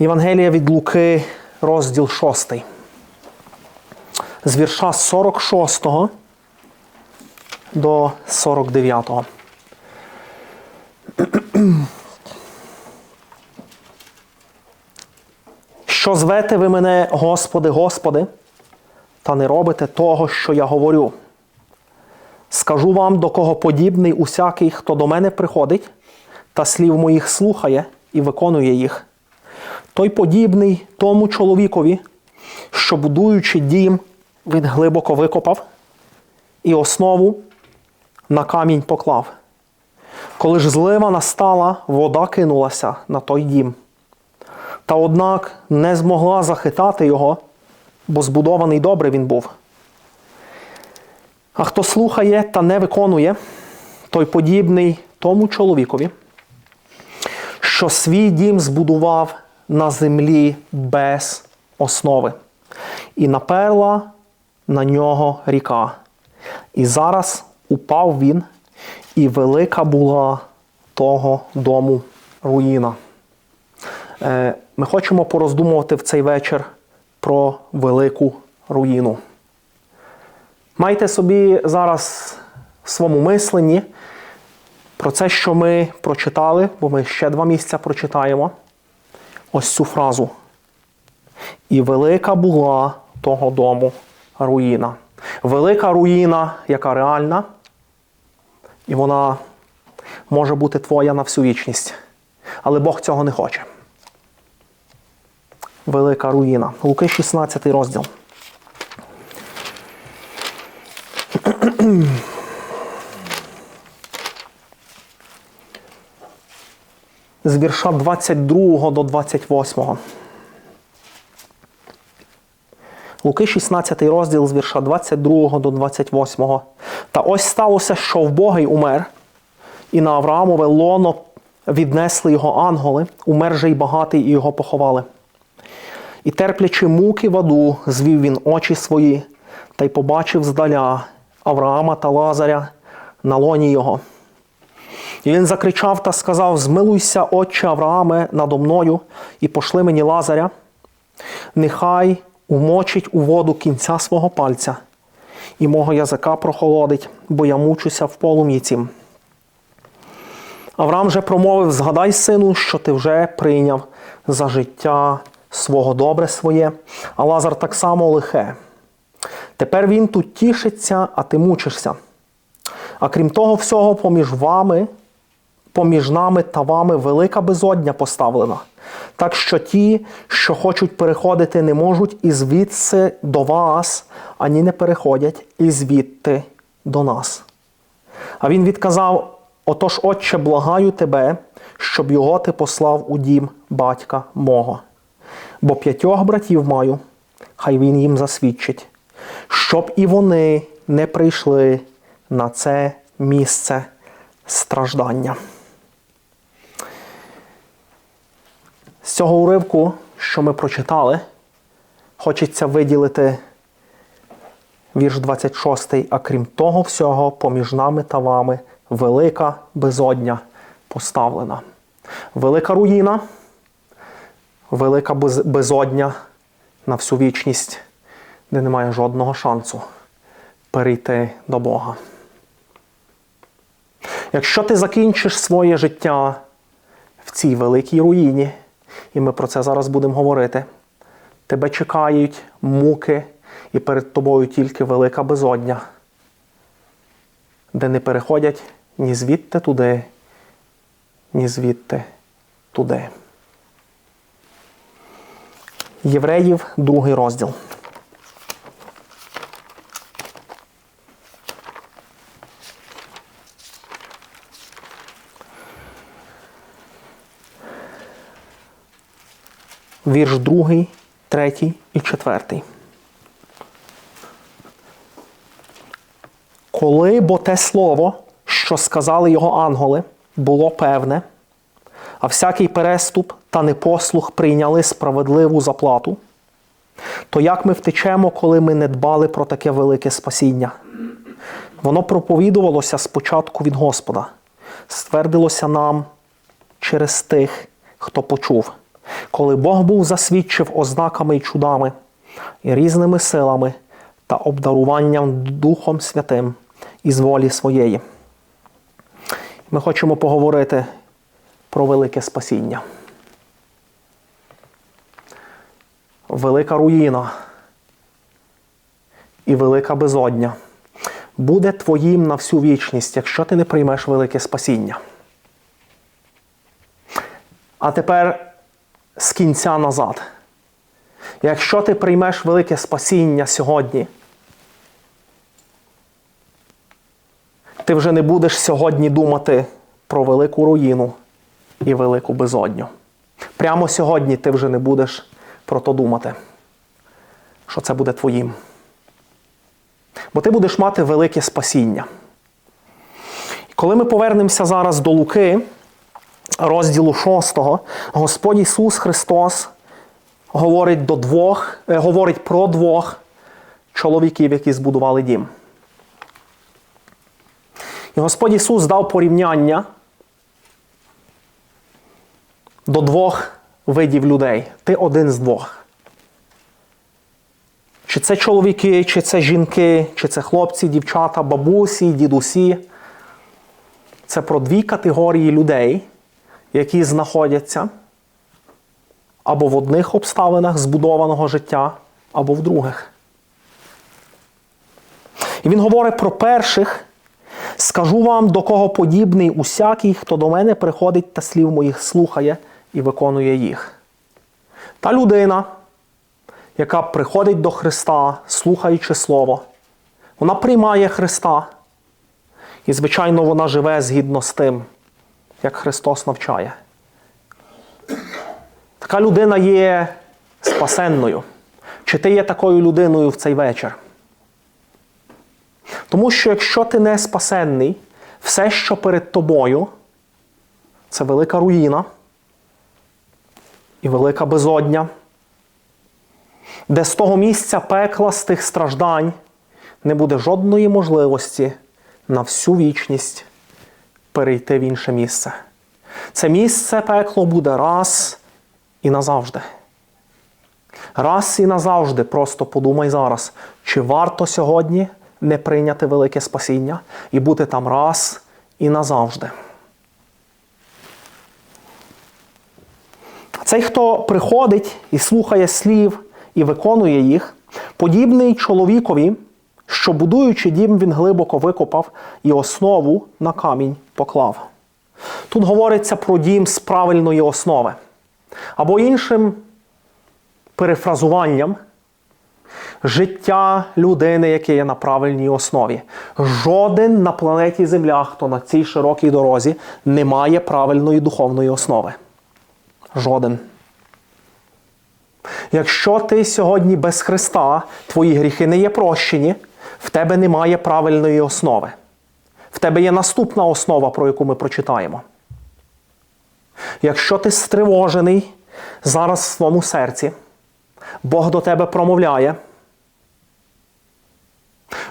Євангелія від Луки, розділ 6. З вірша 46 до 49. Що звете ви мене, Господи, Господи, та не робите того, що я говорю. Скажу вам, до кого подібний усякий, хто до мене приходить, та слів моїх слухає і виконує їх. Той подібний тому чоловікові, що, будуючи дім, він глибоко викопав і основу на камінь поклав. Коли ж злива настала, вода кинулася на той дім. Та однак не змогла захитати його, бо збудований добре він був. А хто слухає та не виконує, той подібний тому чоловікові, що свій дім збудував на землі без основи, і наперла на нього ріка. І зараз упав він, і велика була того дому руїна. Е, Ми хочемо пороздумувати в цей вечір про велику руїну. Майте собі зараз в своєму мисленні про це, що ми прочитали, бо ми ще два місця прочитаємо. Ось цю фразу. І велика була того дому руїна. Велика руїна, яка реальна, і вона може бути твоя на всю вічність. Але Бог цього не хоче. Велика руїна. Луки 16 розділ. З вірша 22 до 28. Луки 16 розділ з вірша 22 до 28. Та ось сталося, що вбогий умер, і на Авраамове лоно віднесли його ангели, умер же й багатий, і його поховали. І терплячи муки в аду, звів він очі свої, та й побачив здаля Авраама та Лазаря на лоні його. І він закричав та сказав: Змилуйся, отче Аврааме, надо мною, і пошли мені Лазаря, нехай умочить у воду кінця свого пальця, і мого язика прохолодить, бо я мучуся в полум'ї. Авраам же промовив: Згадай, сину, що ти вже прийняв за життя свого добре своє, а Лазар так само лихе. Тепер він тут тішиться, а ти мучишся. А крім того всього, поміж вами, поміж нами та вами велика безодня поставлена. Так що ті, що хочуть переходити, не можуть і звідси до вас, ані не переходять і звідти до нас. А він відказав: Отож, Отче, благаю тебе, щоб його ти послав у дім батька мого. Бо п'ятьох братів маю, хай він їм засвідчить, щоб і вони не прийшли на це місце страждання. З цього уривку, що ми прочитали, хочеться виділити вірш 26, а крім того всього, поміж нами та вами велика безодня поставлена. Велика руїна, велика безодня на всю вічність, де немає жодного шансу перейти до Бога. Якщо ти закінчиш своє життя в цій великій руїні, і ми про це зараз будемо говорити, тебе чекають муки, і перед тобою тільки велика безодня, де не переходять ні звідти туди, ні звідти туди. Євреїв, другий розділ. Вірш другий, третій і четвертий. Коли бо те слово, що сказали його ангели, було певне, а всякий переступ та непослух прийняли справедливу заплату, то як ми втечемо, коли ми не дбали про таке велике спасіння? Воно проповідувалося спочатку від Господа, ствердилося нам через тих, хто почув. Коли Бог був засвідчив ознаками й чудами, і різними силами та обдаруванням Духом Святим із волі своєї. Ми хочемо поговорити про велике спасіння. Велика руїна і велика безодня буде твоїм на всю вічність, якщо ти не приймеш велике спасіння. А тепер з кінця назад. Якщо ти приймеш велике спасіння сьогодні, ти вже не будеш сьогодні думати про велику руїну і велику безодню. Прямо сьогодні ти вже не будеш про то думати, що це буде твоїм. Бо ти будеш мати велике спасіння. Коли ми повернемося зараз до Луки, розділу 6, Господь Ісус Христос говорить до двох, е, говорить про двох чоловіків, які збудували дім. І Господь Ісус дав порівняння до двох видів людей. Ти один з двох. Чи це чоловіки, чи це жінки, чи це хлопці, дівчата, бабусі, дідусі. Це про дві категорії людей, які знаходяться або в одних обставинах збудованого життя, або в других. І він говорить про перших. Скажу вам, до кого подібний усякий, хто до мене приходить та слів моїх слухає і виконує їх. Та людина, яка приходить до Христа, слухаючи Слово, вона приймає Христа. І, звичайно, вона живе згідно з тим, як Христос навчає. Така людина є спасенною. Чи ти є такою людиною в цей вечір? Тому що якщо ти не спасенний, все, що перед тобою, це велика руїна і велика безодня, де з того місця пекла, з тих страждань не буде жодної можливості на всю вічність перейти в інше місце. Це місце пекло буде раз і назавжди. Раз і назавжди просто подумай зараз, чи варто сьогодні не прийняти велике спасіння і бути там раз і назавжди. Цей, хто приходить і слухає слів і виконує їх, подібний чоловікові, що, будуючи дім, він глибоко викопав і основу на камінь поклав. Тут говориться про дім з правильної основи. Або іншим перефразуванням життя людини, яке є на правильній основі. Жоден на планеті Земля, хто на цій широкій дорозі, не має правильної духовної основи. Жоден. Якщо ти сьогодні без Христа, твої гріхи не є прощені, в тебе немає правильної основи. В тебе є наступна основа, про яку ми прочитаємо. Якщо ти стривожений зараз в своєму серці, Бог до тебе промовляє.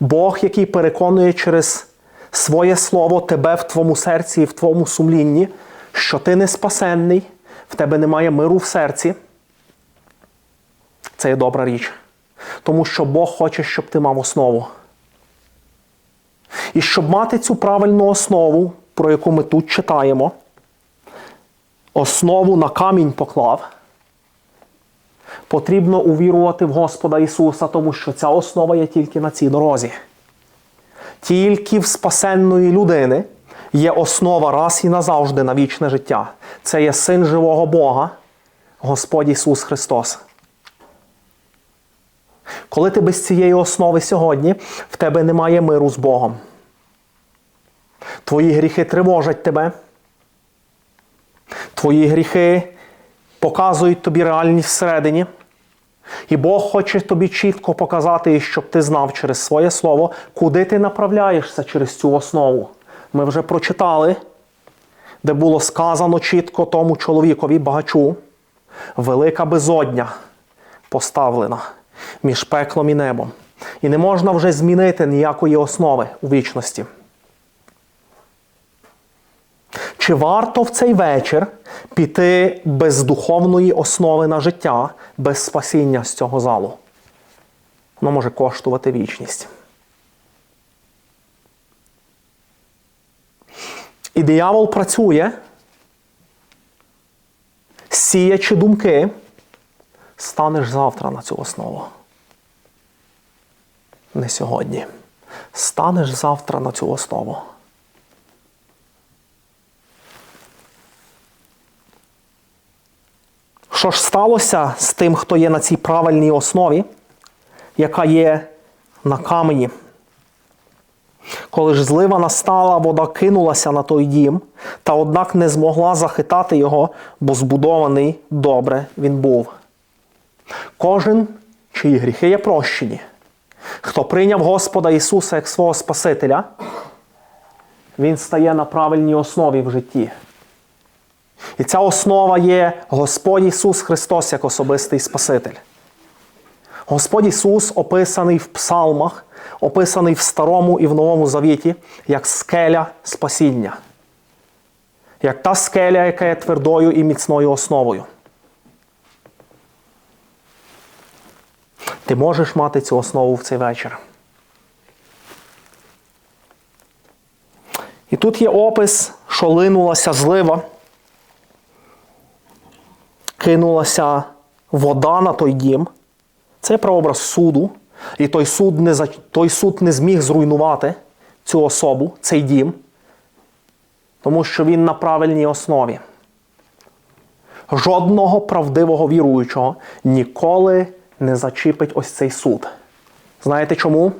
Бог, який переконує через своє слово тебе в твоєму серці і в твоєму сумлінні, що ти не спасенний, в тебе немає миру в серці. Це є добра річ. Тому що Бог хоче, щоб ти мав основу. І щоб мати цю правильну основу, про яку ми тут читаємо, основу на камінь поклав, потрібно увірувати в Господа Ісуса, тому що ця основа є тільки на цій дорозі. Тільки в спасенної людини є основа раз і назавжди на вічне життя. Це є син живого Бога, Господь Ісус Христос. Коли ти без цієї основи сьогодні, в тебе немає миру з Богом. Твої гріхи тривожать тебе. Твої гріхи показують тобі реальність всередині. І Бог хоче тобі чітко показати, щоб ти знав через своє слово, куди ти направляєшся через цю основу. Ми вже прочитали, де було сказано чітко тому чоловікові багачу, велика безодня поставлена між пеклом і небом. І не можна вже змінити ніякої основи у вічності. Чи варто в цей вечір піти без духовної основи на життя, без спасіння з цього залу? Воно може коштувати вічність. І диявол працює, сіячи думки, станеш завтра на цю основу. Не сьогодні. Станеш завтра на цю основу. Що ж сталося з тим, хто є на цій правильній основі, яка є на камені? Коли ж злива настала, вода кинулася на той дім, та однак не змогла захитати його, бо збудований добре він був. Кожен, чиї гріхи є прощені, хто прийняв Господа Ісуса як свого Спасителя, він стає на правильній основі в житті. І ця основа є Господь Ісус Христос як особистий Спаситель. Господь Ісус описаний в псалмах, описаний в Старому і в Новому Завіті як скеля спасіння, як та скеля, яка є твердою і міцною основою. Ти можеш мати цю основу в цей вечір. І тут є опис, що линулася злива, кинулася вода на той дім. Це прообраз суду. І той суд не, той суд не зміг зруйнувати цю особу, цей дім, тому що він на правильній основі. Жодного правдивого віруючого ніколи не зачіпить ось цей суд. Знаєте чому?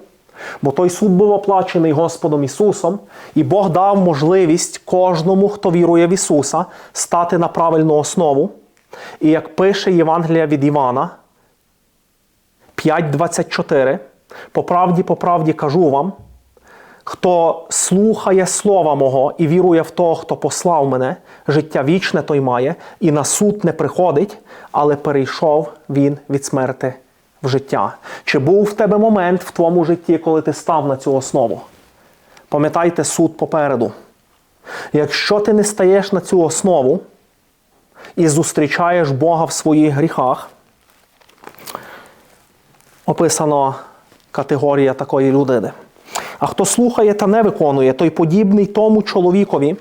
Бо той суд був оплачений Господом Ісусом, і Бог дав можливість кожному, хто вірує в Ісуса, стати на правильну основу. І як пише Євангелія від Івана, 5.24. По правді, по правді кажу вам, хто слухає слова мого і вірує в того, хто послав мене, життя вічне той має, і на суд не приходить, але перейшов він від смерти в життя. Чи був в тебе момент в твоєму житті, коли ти став на цю основу? Пам'ятайте суд попереду. Якщо ти не стаєш на цю основу і зустрічаєш Бога в своїх гріхах, описано категорія такої людини. А хто слухає та не виконує, той подібний тому чоловікові,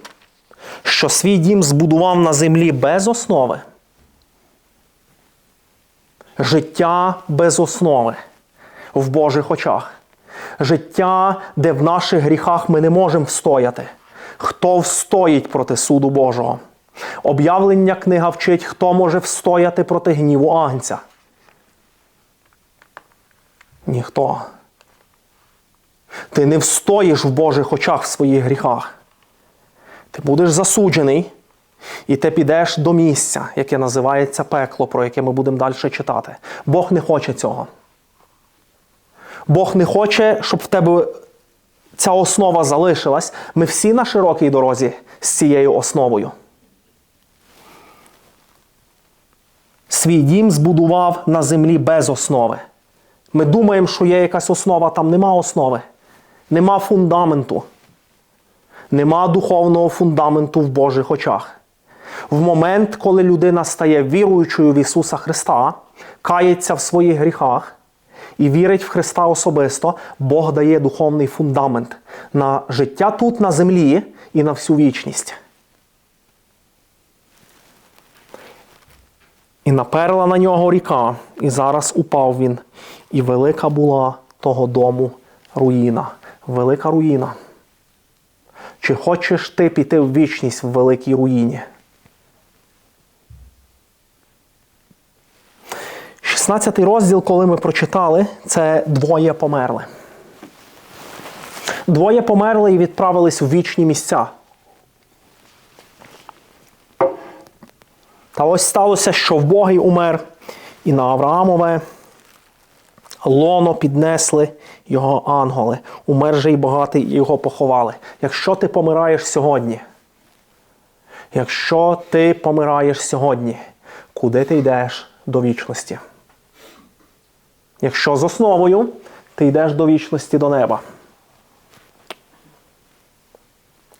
що свій дім збудував на землі без основи. Життя без основи в Божих очах. Життя, де в наших гріхах ми не можемо встояти. Хто встоїть проти суду Божого? Об'явлення книга вчить, хто може встояти проти гніву Агнця. Ніхто. Ти не встоїш в Божих очах в своїх гріхах. Ти будеш засуджений, і ти підеш до місця, яке називається пекло, про яке ми будемо далі читати. Бог не хоче цього. Бог не хоче, щоб в тебе ця основа залишилась. Ми всі на широкій дорозі з цією основою. Свій дім збудував на землі без основи. Ми думаємо, що є якась основа, там нема основи, нема фундаменту, нема духовного фундаменту в Божих очах. В момент, коли людина стає віруючою в Ісуса Христа, кається в своїх гріхах і вірить в Христа особисто, Бог дає духовний фундамент на життя тут, на землі і на всю вічність. І наперла на нього ріка, і зараз упав він. І велика була того дому руїна. Велика руїна. Чи хочеш ти піти в вічність в великій руїні? 16 розділ, коли ми прочитали, це двоє померли. Двоє померли і відправились в вічні місця. Та ось сталося, що в Богий умер, і на Авраамове лоно піднесли його ангели. Умер же й багатий, його поховали. Якщо ти помираєш сьогодні, якщо ти помираєш сьогодні, куди ти йдеш до вічності? Якщо з основою, ти йдеш до вічності до неба.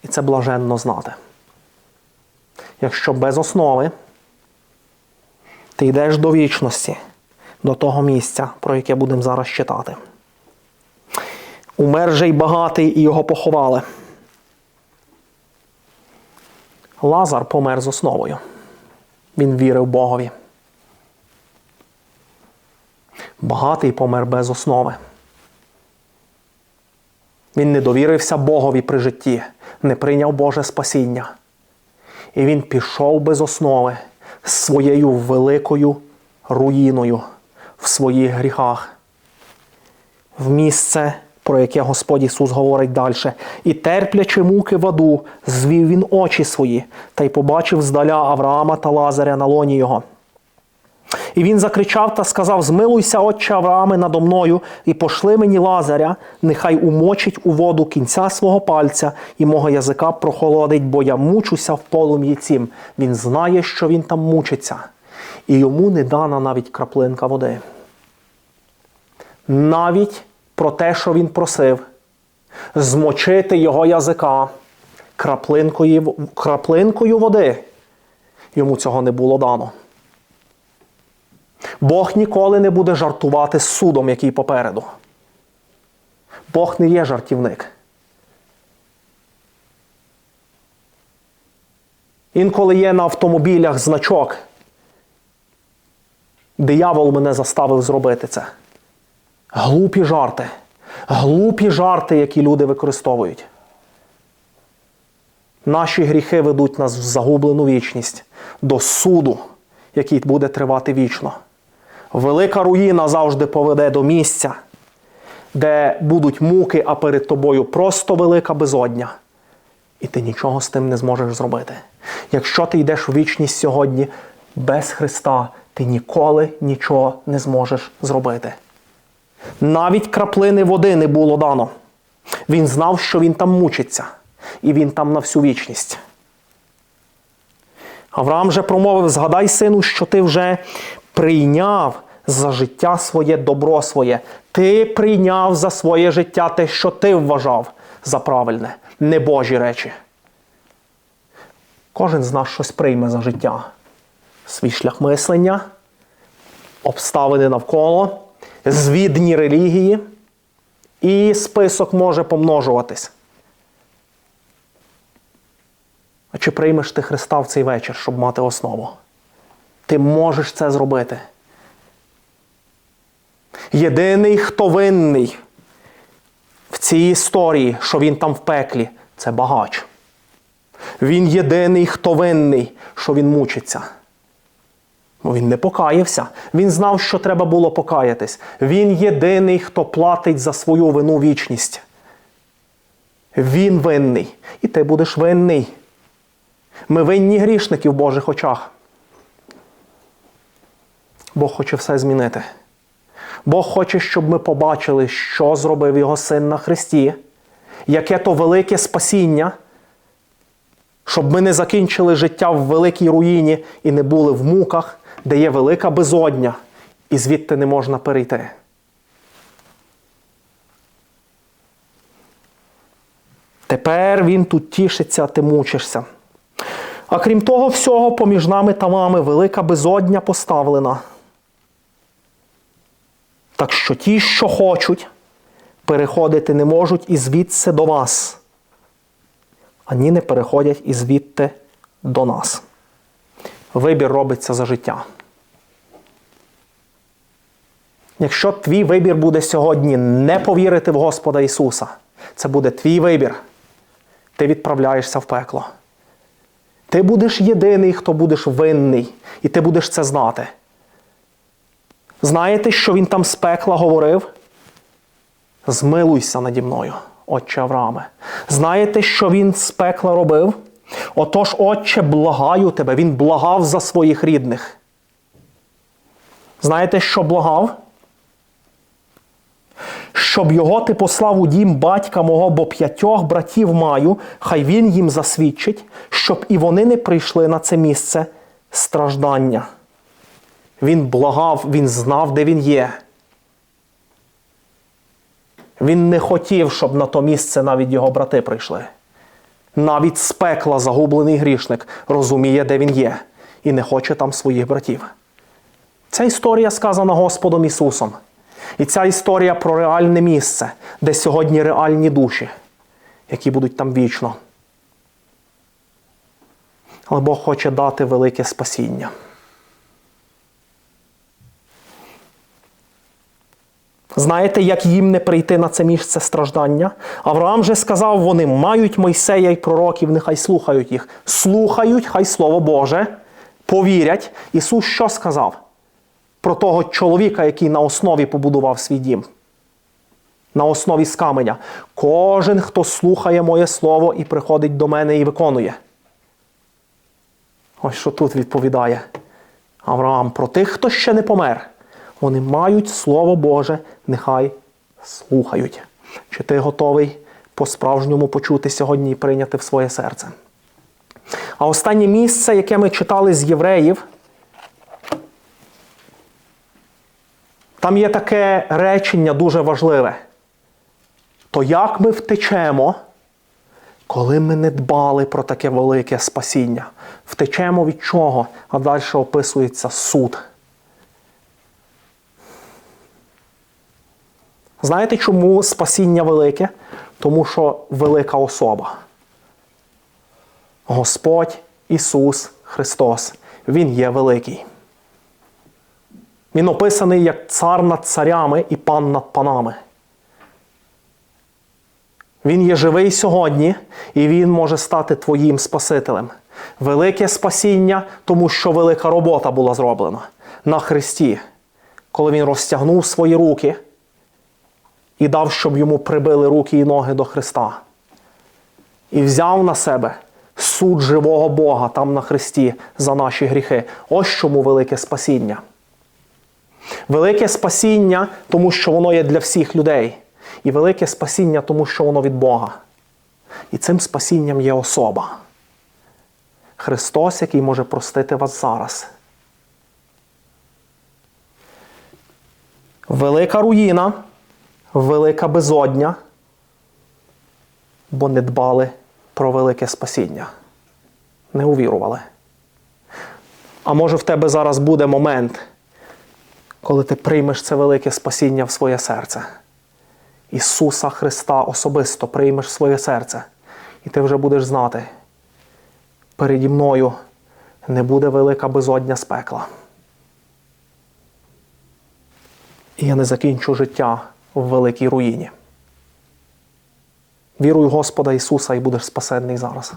І це блаженно знати. якщо без основи ти йдеш до вічності, до того місця, про яке будемо зараз читати. Умер же й багатий, і його поховали. Лазар помер з основою. Він вірив Богові. Багатий помер без основи. Він не довірився Богові при житті, не прийняв Боже спасіння. І він пішов без основи своєю великою руїною в своїх гріхах. В місце, про яке Господь Ісус говорить далі. І терплячи муки в аду, звів він очі свої та й побачив здаля Авраама та Лазаря на лоні його. І він закричав та сказав: Змилуйся, отче Аврааме, надо мною, і пошли мені Лазаря, нехай умочить у воду кінця свого пальця і мого язика прохолодить, бо я мучуся в полум'ї цім. Він знає, що він там мучиться, і йому не дана навіть краплинка води. Навіть про те, що він просив, змочити його язика краплинкою, краплинкою води. Йому цього не було дано. Бог ніколи не буде жартувати з судом, який попереду. Бог не є жартівник. Інколи є на автомобілях значок. Диявол мене заставив зробити це. Глупі жарти. Глупі жарти, які люди використовують. Наші гріхи ведуть нас в загублену вічність до суду, який буде тривати вічно. Велика руїна завжди поведе до місця, де будуть муки, а перед тобою просто велика безодня. І ти нічого з тим не зможеш зробити. Якщо ти йдеш у вічність сьогодні без Христа, ти ніколи нічого не зможеш зробити. Навіть краплини води не було дано. Він знав, що він там мучиться, і він там на всю вічність. Авраам же промовив: згадай, сину, що ти вже прийняв за життя своє добро своє. Ти прийняв за своє життя те, що ти вважав за правильне, не Божі речі. Кожен з нас щось прийме за життя. Свій шлях мислення, обставини навколо, звідні релігії, і список може помножуватись. А чи приймеш ти Христа в цей вечір, щоб мати основу? Ти можеш це зробити. Єдиний, хто винний в цій історії, що він там в пеклі, це багач. Він єдиний, хто винний, що він мучиться. Він не покаявся. Він знав, що треба було покаятись. Він єдиний, хто платить за свою вину вічність. Він винний. І ти будеш винний. Ми винні грішники в Божих очах. Бог хоче все змінити. Бог хоче, щоб ми побачили, що зробив Його Син на Христі, яке то велике спасіння, щоб ми не закінчили життя в великій руїні і не були в муках, де є велика безодня, і звідти не можна перейти. Тепер він тут тішиться, ти мучишся. А крім того всього, поміж нами та вами велика безодня поставлена. Так що ті, що хочуть, переходити не можуть і звідси до вас, ані не переходять і звідти до нас. Вибір робиться за життя. Якщо твій вибір буде сьогодні не повірити в Господа Ісуса, це буде твій вибір, ти відправляєшся в пекло. Ти будеш єдиний, хто будеш винний, і ти будеш це знати. Знаєте, що він там з пекла говорив? Змилуйся наді мною, отче Аврааме. Знаєте, що він з пекла робив? Отож, Отче, благаю тебе, він благав за своїх рідних. Знаєте, що благав? Щоб його ти послав у дім батька мого, бо п'ятьох братів маю, хай він їм засвідчить, щоб і вони не прийшли на це місце страждання. Він благав, він знав, де він є. Він не хотів, щоб на то місце навіть його брати прийшли. Навіть з пекла загублений грішник розуміє, де він є, і не хоче там своїх братів. Ця історія сказана Господом Ісусом. І ця історія про реальне місце, де сьогодні реальні душі, які будуть там вічно. Але Бог хоче дати велике спасіння. Знаєте, як їм не прийти на це місце страждання? Авраам же сказав, вони мають Мойсея і пророків, нехай слухають їх. Слухають, хай Слово Боже, повірять. Ісус що сказав? Про того чоловіка, який на основі побудував свій дім. На основі з каменя. Кожен, хто слухає моє слово і приходить до мене і виконує. Ось що тут відповідає Авраам про тих, хто ще не помер. Вони мають Слово Боже, нехай слухають. Чи ти готовий по-справжньому почути сьогодні і прийняти в своє серце? А останнє місце, яке ми читали з євреїв, там є таке речення дуже важливе. То як ми втечемо, коли ми не дбали про таке велике спасіння? Втечемо від чого? А далі описується суд. Знаєте, чому спасіння велике? Тому що велика особа. Господь Ісус Христос. Він є великий. Він описаний як цар над царями і пан над панами. Він є живий сьогодні, і Він може стати твоїм Спасителем. Велике спасіння, тому що велика робота була зроблена на Христі, коли Він розтягнув свої руки і дав, щоб йому прибили руки і ноги до Христа. І взяв на себе суд живого Бога там на Христі за наші гріхи. Ось чому велике спасіння. Велике спасіння, тому що воно є для всіх людей. І велике спасіння, тому що воно від Бога. І цим спасінням є особа. Христос, який може простити вас зараз. Велика руїна, велика безодня, бо не дбали про велике спасіння. Не увірували. А може в тебе зараз буде момент, коли ти приймеш це велике спасіння в своє серце. Ісуса Христа особисто приймеш в своє серце, і ти вже будеш знати, переді мною не буде велика безодня з пекла. І я не закінчу життя в великій руїні. Віруй Господа Ісуса і будеш спасенний зараз.